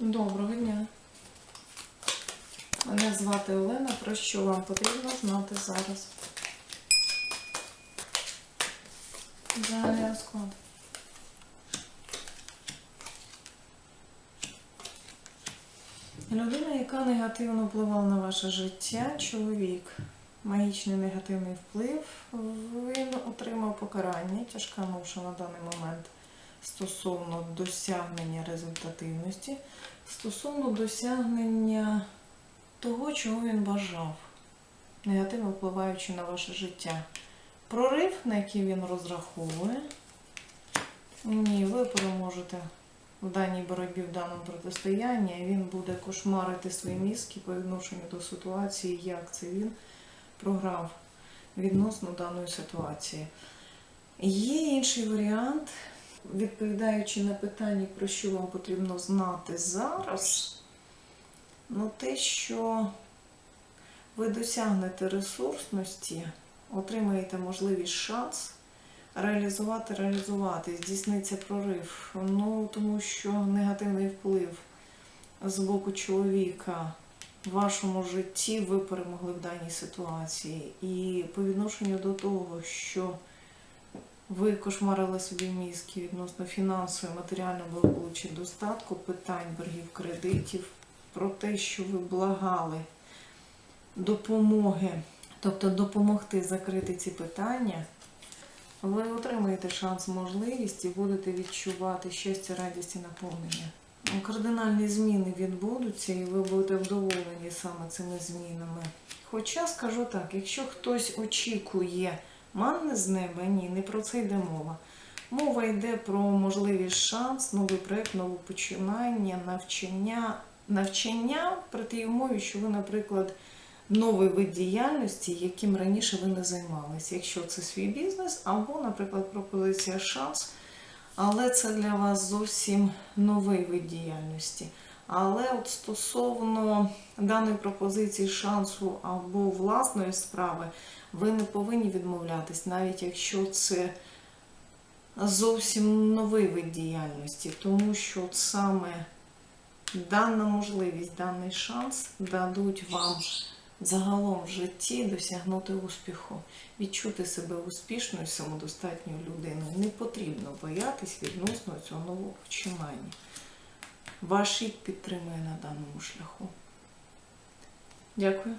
Доброго дня. Мене звати Олена. Про що вам потрібно знати зараз? Загальний розклад. Людина, яка негативно впливала на ваше життя, чоловік. Магічний негативний вплив. Він отримав покарання, тяжка ноша на даний момент стосовно досягнення результативності, стосовно досягнення того, чого він бажав, негативно впливаючи на ваше життя. Прорив, на який він розраховує. Ні, ви переможете в даній боротьбі, в даному протистоянні, і він буде кошмарити свої мізки по відношенню до ситуації, як це він програв відносно даної ситуації. Є інший варіант, відповідаючи на питання, про що вам потрібно знати зараз, ну те, що ви досягнете ресурсності, отримаєте можливість шанс реалізувати, реалізувати, здійсниться прорив. Ну, тому що негативний вплив з боку чоловіка в вашому житті ви перемогли в даній ситуації. І по відношенню до того, що ви кошмарили собі мізки відносно фінансової, матеріального благополуччя, достатку, питань, боргів, кредитів, про те, що ви благали допомоги, тобто допомогти закрити ці питання, ви отримаєте шанс, можливість і будете відчувати щастя, радість і наповнення. Кардинальні зміни відбудуться, і ви будете вдоволені саме цими змінами. Хоча скажу так, якщо хтось очікує манни з неба, ні, не про це йде мова. Мова йде про можливість шанс, новий проєкт, нове починання, навчання, навчання при умові, що ви, наприклад, новий вид діяльності, яким раніше ви не займалися. Якщо це свій бізнес, або, наприклад, пропозиція шанс, але це для вас зовсім новий вид діяльності. Але от стосовно даної пропозиції шансу або власної справи, ви не повинні відмовлятись, навіть якщо це зовсім новий вид діяльності, тому що от саме дана можливість, даний шанс дадуть вам загалом в житті досягнути успіху, відчути себе успішною, самодостатньою людиною. Не потрібно боятись відносно цього нового починання. Ваш рід підтримує на даному шляху. Дякую.